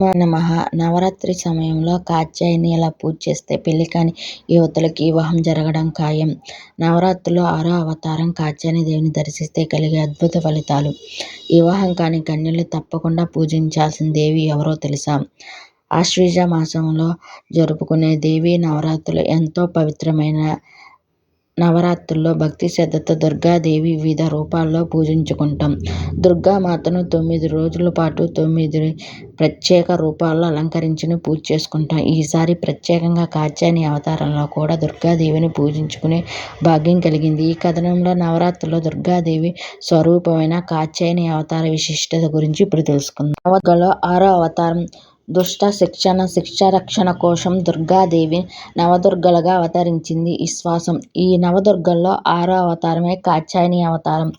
నమః. నవరాత్రి సమయంలో కాత్యాయని ఇలా పూజ చేస్తే పెళ్ళి కాని యువతులకి వివాహం జరగడం ఖాయం. నవరాత్రిలో ఆరో అవతారం కాత్యాయని దేవిని దర్శిస్తే కలిగే అద్భుత ఫలితాలు. వివాహం కాని కన్యలు తప్పకుండా పూజించాల్సిన దేవి ఎవరో తెలుసా? ఆశ్వీజ మాసంలో జరుపుకునే దేవీ నవరాత్రులు ఎంతో పవిత్రమైన నవరాత్రుల్లో భక్తి శ్రద్ధతో దుర్గాదేవి వివిధ రూపాల్లో పూజించుకుంటాం. దుర్గామాతను తొమ్మిది రోజుల పాటు తొమ్మిది ప్రత్యేక రూపాల్లో అలంకరించిన పూజ చేసుకుంటాం. ఈసారి ప్రత్యేకంగా కాత్యాయని అవతారంలో కూడా దుర్గాదేవిని పూజించుకునే భాగ్యం కలిగింది. ఈ కథనంలో నవరాత్రుల్లో దుర్గాదేవి స్వరూపమైన కాత్యాయని అవతార విశిష్టత గురించి ఇప్పుడు తెలుసుకుందాం. నవదుర్గల్లో ఆరో అవతారం దుష్ట శిక్షణ శిక్ష రక్షణ కోసం దుర్గాదేవి నవదుర్గలుగా అవతరించింది విశ్వాసం ఈ నవదుర్గల్లో ఆరో అవతారమే కాత్యాయని అవతారం.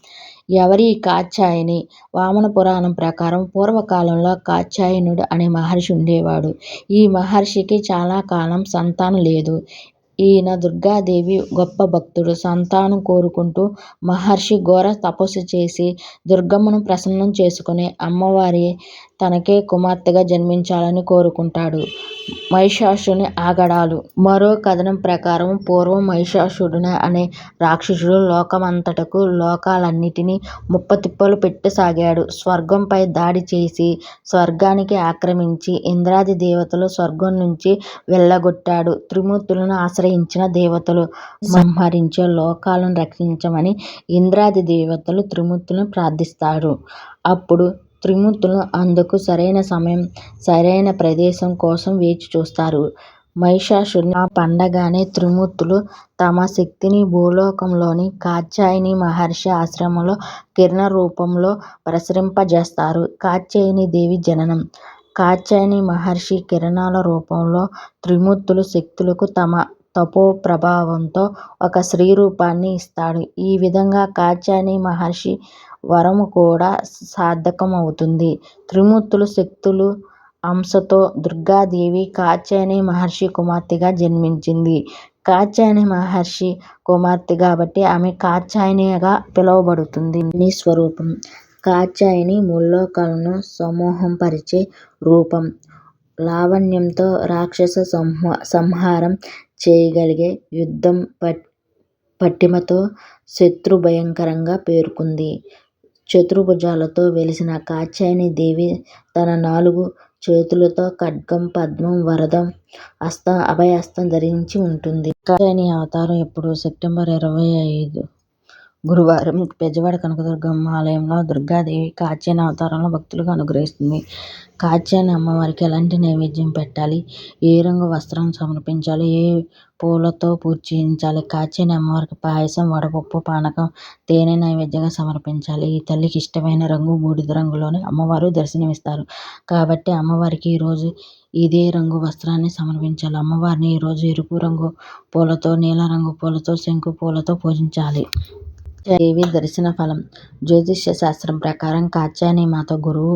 ఎవరి కాత్యాయని? వామన పురాణం ప్రకారం పూర్వకాలంలో కాత్యాయనుడు అనే మహర్షి ఉండేవాడు. ఈ మహర్షికి చాలా కాలం సంతానం లేదు. ఈయన దుర్గాదేవి గొప్ప భక్తుడు. సంతానం కోరుకుంటూ మహర్షి ఘోర తపస్సు చేసి దుర్గమ్మను ప్రసన్నం చేసుకుని అమ్మవారి తనకే కుమార్తెగా జన్మించాలని కోరుకుంటాడు. మహిషాసుని ఆగడాలు. మరో కథనం ప్రకారం పూర్వం మహిషాసుడు అనే రాక్షసుడు లోకమంతటకు లోకాలన్నిటినీ ముప్పతిప్పలు పెట్టసాగాడు. స్వర్గంపై దాడి చేసి స్వర్గాన్ని ఆక్రమించి ఇంద్రాది దేవతలు స్వర్గం నుంచి వెళ్ళగొట్టాడు త్రిమూర్తులను ఆశ్రయించిన దేవతలు సంహరించి లోకాలను రక్షించమని ఇంద్రాది దేవతలు త్రిమూర్తులను ప్రార్థిస్తారు. అప్పుడు త్రిమూర్తులు అందుకు సరైన సమయం సరైన ప్రదేశం కోసం వేచి చూస్తారు. మహిషాసురుడిని పండగానే త్రిమూర్తులు తమ శక్తిని భూలోకంలోని కాత్యాయని మహర్షి ఆశ్రమంలో కిరణ రూపంలో ప్రసరింపజేస్తారు. కాత్యాయని దేవి జననం. కాత్యాయని మహర్షి కిరణాల రూపంలో త్రిమూర్తుల శక్తులకు తమ తపో ప్రభావంతో ఒక స్త్రీ రూపాన్ని ఇస్తాడు. ఈ విధంగా కాత్యాయని మహర్షి వరము కూడా సార్థకమవుతుంది. త్రిమూర్తుల శక్తుల అంశతో దుర్గాదేవి కాత్యాయని మహర్షి కుమార్తెగా జన్మించింది. కాత్యాయని మహర్షి కుమార్తె కాబట్టి ఆమె కాత్యాయనిగా పిలువబడుతుంది. స్వరూపం కాత్యాయని ముల్లోకాలను సమ్మోహనపరిచే రూపం. లావణ్యంతో రాక్షస సంహారం చేయగలిగే యుద్ధ పటిమతో శత్రుభయంకరిగా పేరుకుంది. చతుర్భుజాలతో వెలిసిన కాత్యాయని దేవి తన నాలుగు చేతులతో ఖడ్గం పద్మం వరదం హస్తం అభయ హస్తం ధరించి ఉంటుంది. కాత్యాయని అవతారం ఎప్పుడు సెప్టెంబర్ ఇరవై ఐదు గురువారం బెజవాడ కనకదుర్గమ్మ ఆలయంలో దుర్గాదేవి కాత్యాయని అవతారంలో భక్తులకు అనుగ్రహిస్తుంది. కాత్యాయని అమ్మవారికి ఎలాంటి నైవేద్యం పెట్టాలి? ఏ రంగు వస్త్రం సమర్పించాలి? ఏ పూలతో పూజ చేయించాలి? కాత్యాయని అమ్మవారికి పాయసం వడపప్పు పానకం తేనె నైవేద్యంగా సమర్పించాలి. ఈ తల్లికి ఇష్టమైన రంగు బూడిద రంగులోనే అమ్మవారు దర్శనమిస్తారు. కాబట్టి అమ్మవారికి ఈరోజు ఇదే రంగు వస్త్రాన్ని సమర్పించాలి. అమ్మవారిని ఈరోజు ఎరుపు రంగు పూలతో నీలం రంగు పూలతో శంకు పూలతో పూజించాలి. దేవి దర్శన ఫలం? జ్యోతిష్య శాస్త్రం ప్రకారం కాత్యాయని మాత గురువు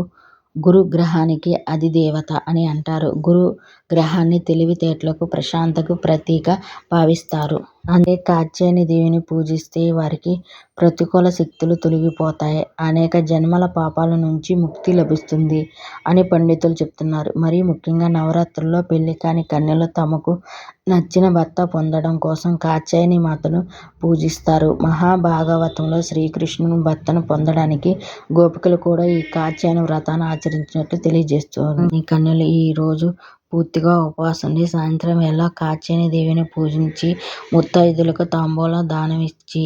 గురు గ్రహానికి అధిదేవత అని అంటారు. గురు గ్రహాన్ని తెలివితేటలకు ప్రశాంతకు ప్రతీక భావిస్తారు. అందుకే కాత్యాయని దేవిని పూజిస్తే వారికి ప్రతికూల శక్తులు తొలగిపోతాయి. అనేక జన్మల పాపాల నుంచి ముక్తి లభిస్తుంది అని పండితులు చెబుతున్నారు మరీ ముఖ్యంగా నవరాత్రుల్లో పెళ్ళి కాని కన్యలు తమకు నచ్చిన భర్త పొందడం కోసం కాత్యాయని మాతను పూజిస్తారు. మహాభాగవతంలో శ్రీకృష్ణుని భర్తను పొందడానికి గోపికలు కూడా ఈ కాత్యాయని వ్రతాన్ని ఆచరించినట్లు తెలియజేస్తోంది. ఈ కన్యలు ఈ రోజు పూర్తిగా ఉపవాసం ఉండి సాయంత్రం వేళ కాత్యాయని దేవిని పూజించి ముత్తైదువులకు తాంబూలం దానమిచ్చి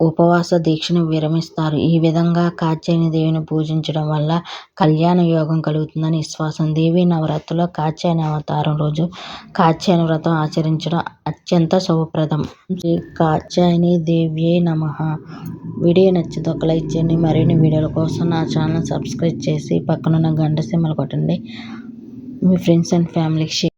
ఉపవాస దీక్షను విరమిస్తారు. ఈ విధంగా కాత్యాయని దేవిని పూజించడం వల్ల కళ్యాణ యోగం కలుగుతుందని విశ్వాసం. దేవీ నవరాత్రుల్లో కాత్యాయని అవతారం రోజు కాత్యాయని వ్రతం ఆచరించడం అత్యంత శుభప్రదం. శ్రీ కాత్యాయని దేవ్యై నమః. వీడియో నచ్చితే ఒక లైక్ చేయండి. మరిన్ని వీడియోల కోసం నా ఛానల్ సబ్స్క్రైబ్ చేసి పక్కనున్న గంట సింబల్ కొట్టండి. మీ ఫ్రెండ్స్ అండ్ ఫ్యామిలీకి షేర్